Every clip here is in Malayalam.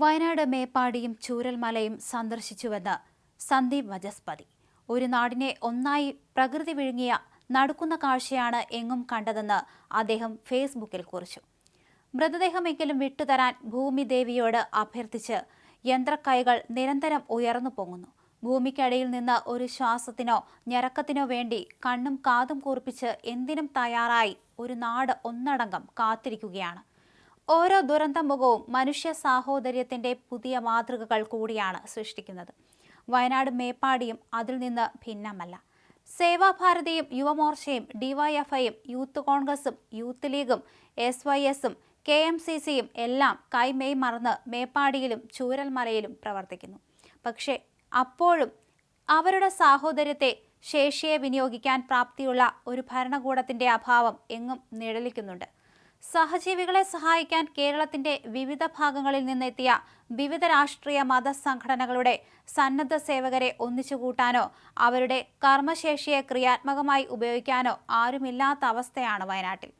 വയനാട് മേപ്പാടിയും ചൂരൽമലയും സന്ദർശിച്ചുവെന്ന് സന്ദീപ് വജസ്പതി ഒരു നാടിനെ ഒന്നായി പ്രകൃതി വിഴുങ്ങിയ നടക്കുന്ന കാഴ്ചയാണ് എങ്ങും കണ്ടതെന്ന് അദ്ദേഹം ഫേസ്ബുക്കിൽ കുറിച്ചു. മൃതദേഹമെങ്കിലും വിട്ടുതരാൻ ഭൂമി ദേവിയോട് അഭ്യർത്ഥിച്ച് യന്ത്രക്കൈകൾ നിരന്തരം ഉയർന്നു പൊങ്ങുന്നു. ഭൂമിക്കടിയിൽ നിന്ന് ഒരു ശ്വാസത്തിനോ ഞരക്കത്തിനോ വേണ്ടി കണ്ണും കാതും കൂർപ്പിച്ച് എന്തിനും തയ്യാറായി ഒരു നാട് ഒന്നടങ്കം കാത്തിരിക്കുകയാണ്. ഓരോ ദുരന്തമുഖവും മനുഷ്യ സാഹോദര്യത്തിന്റെ പുതിയ മാതൃകകൾ കൂടിയാണ് സൃഷ്ടിക്കുന്നത്. വയനാട് മേപ്പാടിയും അതിൽ നിന്ന് ഭിന്നമല്ല. സേവാഭാരതിയും യുവമോർച്ചയും ഡിവൈഎഫ്ഐയും യൂത്ത് കോൺഗ്രസും യൂത്ത് ലീഗും എസ് വൈ എസും കെ എം സി സിയും എല്ലാം കൈമെയ് മറന്ന് മേപ്പാടിയിലും ചൂരൽമലയിലും പ്രവർത്തിക്കുന്നു. പക്ഷേ അപ്പോഴും അവരുടെ സാഹോദര്യത്തെ ശേഷിയെ വിനിയോഗിക്കാൻ പ്രാപ്തിയുള്ള ഒരു ഭരണകൂടത്തിന്റെ അഭാവം എങ്ങും നിഴലിക്കുന്നുണ്ട്. സഹജീവികളെ സഹായിക്കാൻ കേരളത്തിന്റെ വിവിധ ഭാഗങ്ങളിൽ നിന്നെത്തിയ വിവിധ രാഷ്ട്രീയ മത സംഘടനകളുടെ സന്നദ്ധ സേവകരെ ഒന്നിച്ചുകൂട്ടാനോ അവരുടെ കർമ്മശേഷിയെ ക്രിയാത്മകമായി ഉപയോഗിക്കാനോ ആരുമില്ലാത്ത അവസ്ഥയാണ് വയനാട്ടിൽ.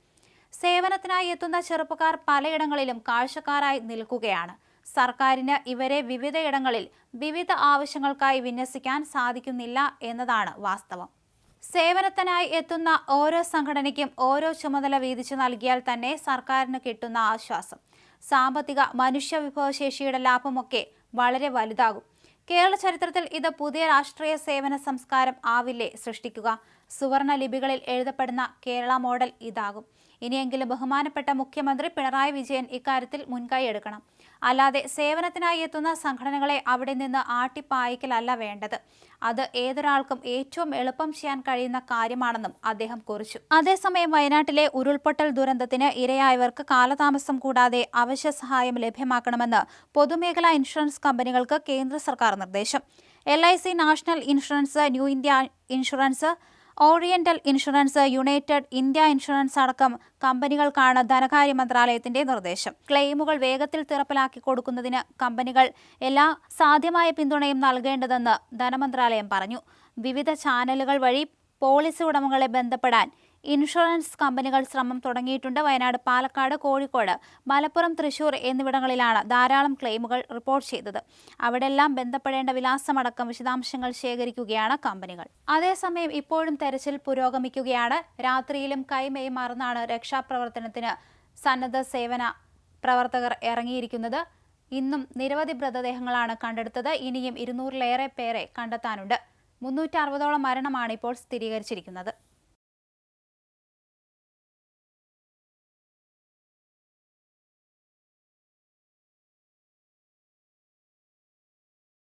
സേവനത്തിനായി എത്തുന്ന ചെറുപ്പക്കാർ പലയിടങ്ങളിലും കാഴ്ചക്കാരായി നിൽക്കുകയാണ്. സർക്കാരിന് ഇവരെ വിവിധയിടങ്ങളിൽ വിവിധ ആവശ്യങ്ങൾക്കായി വിന്യസിക്കാൻ സാധിക്കുന്നില്ല എന്നതാണ് വാസ്തവം. സേവനത്തിനായി എത്തുന്ന ഓരോ സംഘടനയ്ക്കും ഓരോ ചുമതല വീതിച്ചു നൽകിയാൽ തന്നെ സർക്കാരിന് കിട്ടുന്ന ആശ്വാസം. സാമ്പത്തിക മനുഷ്യ വിഭവശേഷിയുടെ ലാഭമൊക്കെ വളരെ വലുതാകും. കേരള ചരിത്രത്തിൽ ഇത് പുതിയ രാഷ്ട്രീയ സേവന സംസ്കാരം ആവില്ലേ സൃഷ്ടിക്കുക. സുവർണ ലിപികളിൽ എഴുതപ്പെടുന്ന കേരള മോഡൽ ഇതാകും. ഇനിയെങ്കിലും ബഹുമാനപ്പെട്ട മുഖ്യമന്ത്രി പിണറായി വിജയൻ ഇക്കാര്യത്തിൽ മുൻകൈ എടുക്കണം. അല്ലാതെ സേവനത്തിനായി എത്തുന്ന സംഘടനകളെ അവിടെ നിന്ന് ആട്ടിപ്പായിക്കലല്ല വേണ്ടത്. അത് ഏതൊരാൾക്കും ഏറ്റവും എളുപ്പം ചെയ്യാൻ കഴിയുന്ന കാര്യമാണെന്നും അദ്ദേഹം കുറിച്ചു. അതേസമയം വയനാട്ടിലെ ഉരുൾപൊട്ടൽ ദുരന്തത്തിന് ഇരയായവർക്ക് കാലതാമസം കൂടാതെ അവശ്യ സഹായം ലഭ്യമാക്കണമെന്ന് പൊതുമേഖലാ ഇൻഷുറൻസ് കമ്പനികൾക്ക് കേന്ദ്ര സർക്കാർ നിർദ്ദേശം. L national insurance new India insurance oriental insurance united India insurance അടക്കം കമ്പനികൾക്കാണ് ധനകാര്യ മന്ത്രാലയത്തിന്റെ നിർദ്ദേശം. ക്ലെയിമുകൾ വേഗത്തിൽ തിറപ്പിലാക്കി കൊടുക്കുന്നതിന് കമ്പനികൾ എല്ലാ സാധ്യമായ പിന്തുണയും നൽകേണ്ടതെന്ന് ധനമന്ത്രാലയം പറഞ്ഞു. വിവിധ ചാനലുകൾ വഴി പോളിസി ഉടമകളെ ബന്ധപ്പെടാൻ ഇൻഷുറൻസ് കമ്പനികൾ ശ്രമം തുടങ്ങിയിട്ടുണ്ട്. വയനാട് പാലക്കാട് കോഴിക്കോട് മലപ്പുറം തൃശൂർ എന്നിവിടങ്ങളിലാണ് ധാരാളം ക്ലെയിമുകൾ റിപ്പോർട്ട് ചെയ്തത്. അവിടെല്ലാം ബന്ധപ്പെടേണ്ട വിലാസമടക്കം വിശദാംശങ്ങൾ ശേഖരിക്കുകയാണ് കമ്പനികൾ. അതേസമയം ഇപ്പോഴും തെരച്ചിൽ പുരോഗമിക്കുകയാണ്. രാത്രിയിലും കൈമയും മറന്നാണ് രക്ഷാപ്രവർത്തനത്തിന് സന്നദ്ധ സേവന പ്രവർത്തകർ ഇറങ്ങിയിരിക്കുന്നത്. ഇന്നും നിരവധി മൃതദേഹങ്ങളാണ് കണ്ടെടുത്തത്. ഇനിയും ഇരുന്നൂറിലേറെ പേരെ കണ്ടെത്താനുണ്ട്. മുന്നൂറ്റി അറുപതോളം മരണമാണ് ഇപ്പോൾ സ്ഥിരീകരിച്ചിരിക്കുന്നത്.